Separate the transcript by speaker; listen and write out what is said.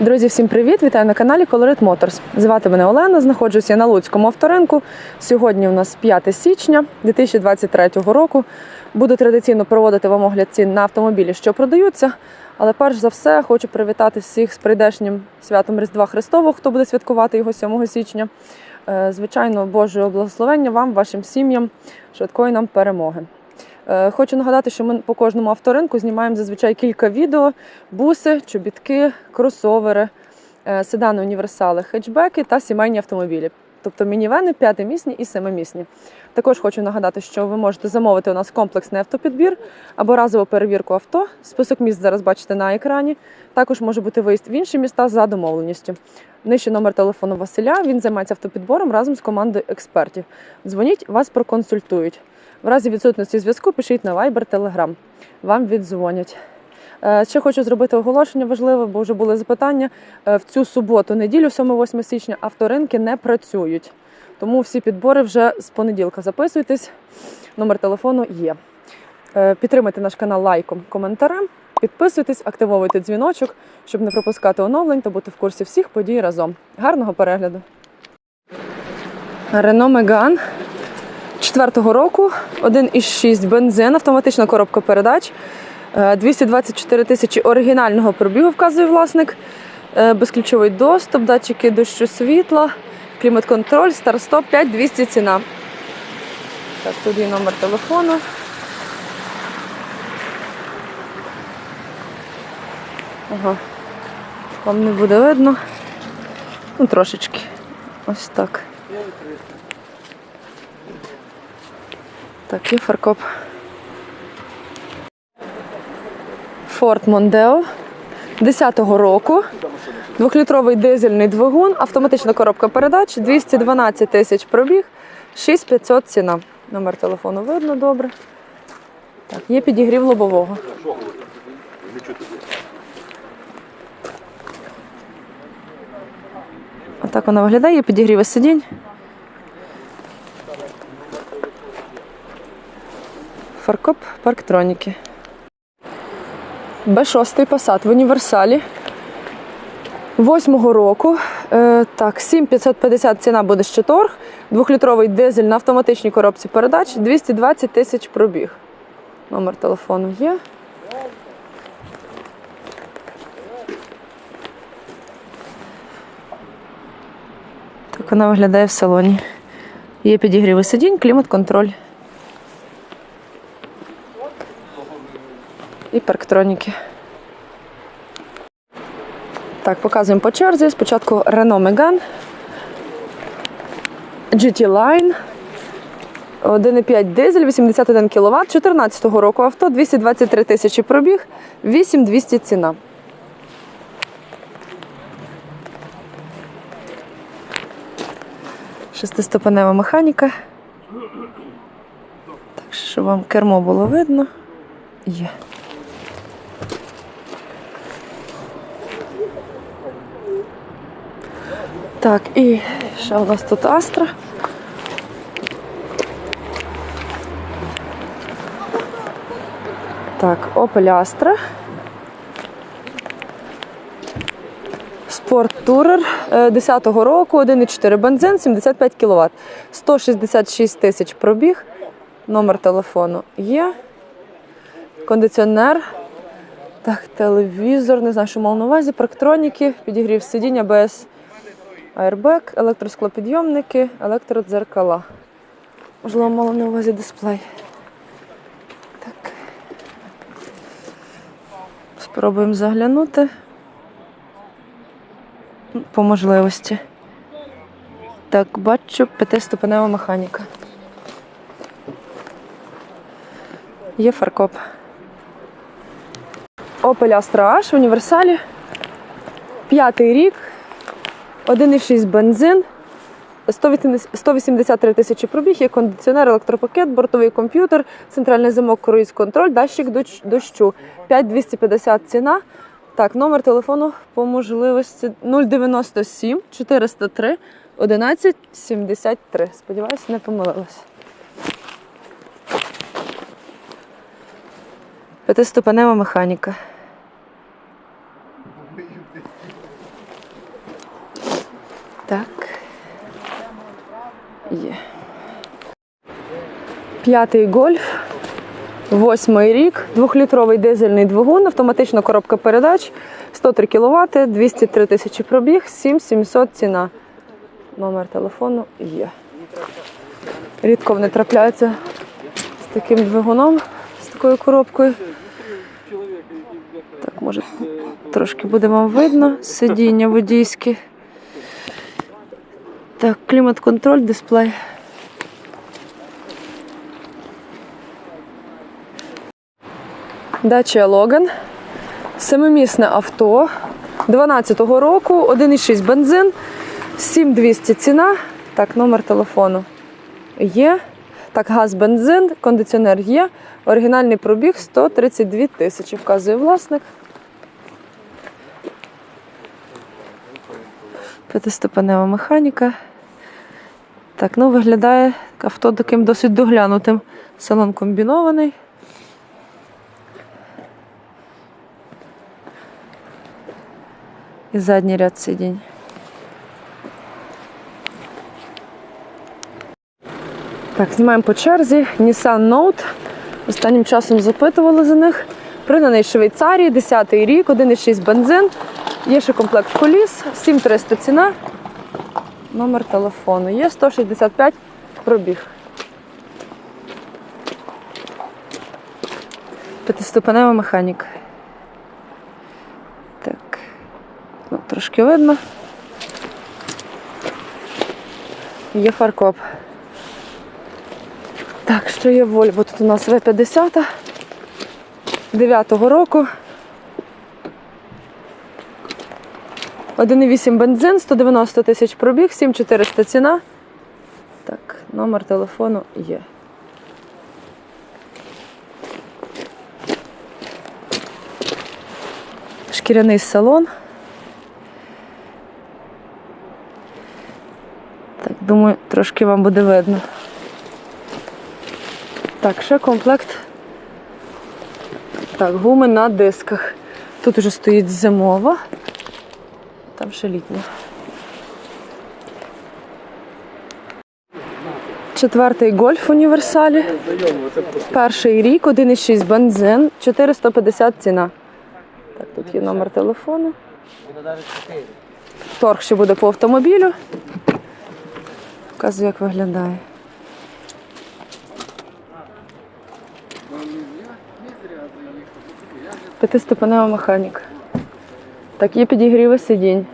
Speaker 1: Друзі, всім привіт! Вітаю на каналі Colorit Motors. Звати мене Олена, знаходжуся на Луцькому авторинку. Сьогодні у нас 5 січня 2023 року. Буду традиційно проводити вам огляд цін на автомобілі, що продаються. Але перш за все хочу привітати всіх з прийдешнім святом Різдва Христового, хто буде святкувати його 7 січня. Е, Звичайно, Божого благословення вам, вашим сім'ям, швидкої нам перемоги. Е, Хочу нагадати, що ми по кожному авторинку знімаємо зазвичай кілька відео: буси, чобітки, кросовери, е, седани, універсали, хетчбеки та сімейні автомобілі. Тобто мінівени п'ятимісні і семимісні. Також хочу нагадати, що ви можете замовити у нас комплексний автопідбір або разову перевірку авто. Список міст зараз бачите на екрані. Також може бути виїзд в інші міста за домовленістю. Нижче номер телефону Василя. Він займається автопідбором разом з командою експертів. Дзвоніть, вас проконсультують. В разі відсутності зв'язку пишіть на Viber, Telegram. Вам віддзвонять. Е, Ще хочу зробити оголошення важливе, бо вже були запитання. Е, В цю суботу, неділю, 7-8 січня, авторинки не працюють. Тому всі підбори вже з понеділка записуйтесь. Номер телефону є. Е, Підтримайте наш канал лайком, коментарем. Підписуйтесь, активовуйте дзвіночок, щоб не пропускати оновлень та бути в курсі всіх подій разом. Гарного перегляду! Рено Меган четвертого року, 1,6 бензин, автоматична коробка передач, е, 224 тисячі оригінального пробігу, вказує власник, е, безключовий доступ, датчики дощу світла, клімат-контроль, старт-стоп, 5200 ціна. Так, тут є номер телефону. Ага. Вам не буде видно. Ну, трошечки. Ось так. Так, є фаркоп. Ford Mondeo 10-го року. Двохлітровий дизельний двигун, автоматична коробка передач, 212 тисяч пробіг, 6500 ціна. Номер телефону видно добре. Так, є підігрів лобового. Отак вона виглядає, є підігріви сидінь. Фаркоп парктроніки. Б6 Passat в універсалі. Восьмого року. Е, так, 7550 ціна буде ще торг. Двохлітровий дизель на автоматичній коробці передач, 220 тисяч пробіг. Номер телефону є. Так вона виглядає в салоні. Є підігріви сидінь, клімат-контроль. І парктроніки. Так, показуємо по черзі. Спочатку Renault Megane, GT Line, 1,5 дизель, 81 кВт, 14 року авто, 223 тисячі пробіг, 8200 ціна. Шестиступенева механіка. Так, щоб вам кермо було видно. Є. Так, і ще у нас тут Астра. Так, Opel Astra. Sport Tourer 10-го року, 1,4 бензин, 75 кВт. 166 тисяч пробіг. Номер телефону є. Кондиціонер. Так, телевізор, не знаю, що мав на увазі, парктроніки, підігрів сидіння без аербек, електросклопідйомники, електродзеркала. Можливо, мало на увазі дисплей. Так. Спробуємо заглянути по можливості. Так, бачу п'ятиступенева механіка. Є фаркоп. Opel Astra H в універсалі. П'ятий рік. 1,6 бензин. 183 тисячі пробіг, є кондиціонер, електропакет, бортовий комп'ютер, центральний замок, круїз контроль, доч- дощу. 5250 ціна. Так, номер телефону по можливості 097 403 1173. Сподіваюся, не помилилась. П'ятиступенева механіка. Так. Є. П'ятий гольф восьмий рік, двохлітровий дизельний двигун, автоматична коробка передач, 103 кВт, 203 тисячі пробіг, 7700 ціна. Номер телефону є. Рідко вони трапляються з таким двигуном, з такою коробкою. Так, може, трошки буде вам видно. Сидіння водійське. Так, клімат-контроль, дисплей. Дача Логан. Семимісне авто 12-го року, 1,6 бензин, 7200 ціна. Так, номер телефону є. Так, газ, бензин, кондиціонер є. Оригінальний пробіг 132 тисячі, вказує власник. П'ятиступенева механіка. Так, ну виглядає авто таким досить доглянутим. Салон комбінований. І задній ряд сидінь. Так, знімаємо по черзі. Nissan Note. Останнім часом запитували за них. Приданий Швейцарії, 10-й рік, 1,6 бензин. Є ще комплект коліс, 7300 ціна. Номер телефону. Є 165 пробіг. П'ятиступенева механіка. Так. Ну, трошки видно. Є фаркоп. Так, що є Volvo? Тут у нас В50 9-го року. 1,8 бензин, 190 тисяч пробіг, 7400 ціна. Так, номер телефону є. Шкіряний салон. Думаю, трошки вам буде видно. Так, ще комплект. Так, гуми на дисках. Тут уже стоїть зимова. Там ще літня. Четвертий гольф універсалі. Перший рік, 1,6 бензин, 450 ціна. Так, тут є номер телефону. Торг ще буде по автомобілю. Показую, як виглядає. П'ятиступенева механіка. Так, є підігріви сидінь.